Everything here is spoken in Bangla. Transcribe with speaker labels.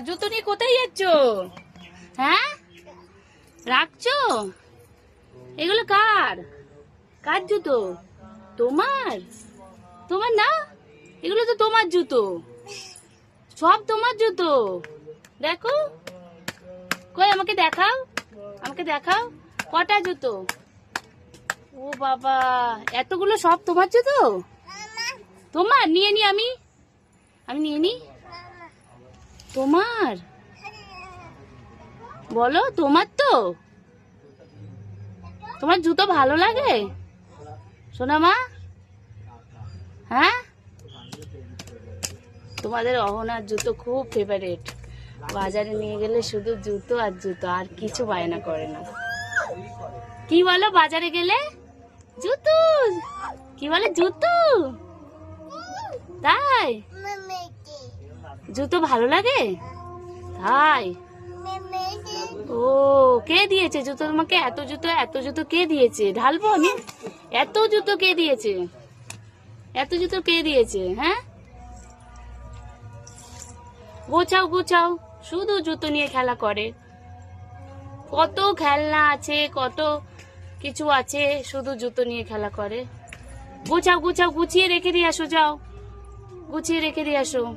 Speaker 1: জুতো নিয়ে কোথায় যাচ্ছ? হ্যাঁ? রাখছো? এগুলো কার? কার জুতো? তোমার? তোমার না? এগুলো তো তোমার জুতো। সব তোমার জুতো। দেখো। কই আমাকে দেখাও। আমাকে দেখাও। কটা জুতো? ও বাবা এতগুলো সব তোমার জুতো? তোমার? নিয়ে নি আমি। আমি নিয়ে নি? তোমার? বলো, তোমার তো? তোমার জুতো ভালো লাগে? শোনা মা হ্যাঁ? তোমাদের অহনার জুতো খুব ফেভারিট বাজারে নিয়ে গেলে শুধু জুতো আর জুতো, আর কিছু বায়না করে না। কি বলো, বাজারে গেলে? জুতো! কি বলে, জুতো? তাই? জুতো ভালো লাগে? তাই? ও, কে দিয়েছে জুতো তোমাকে? এত জুতো এত জুতো কে দিয়েছে? ঢালবো আমি? এত জুতো কে দিয়েছে? এত জুতো কে দিয়েছে হ্যাঁ? গোছাও গোছাও। শুধু জুতো নিয়ে খেলা করে। কত খেলনা আছে, কত কিছু আছে, শুধু জুতো নিয়ে খেলা করে। গোছাও গোছাও, গুছিয়ে রেখে দিয়ে আসো, যাও। গুছিয়ে রেখে দিয়ে আসো।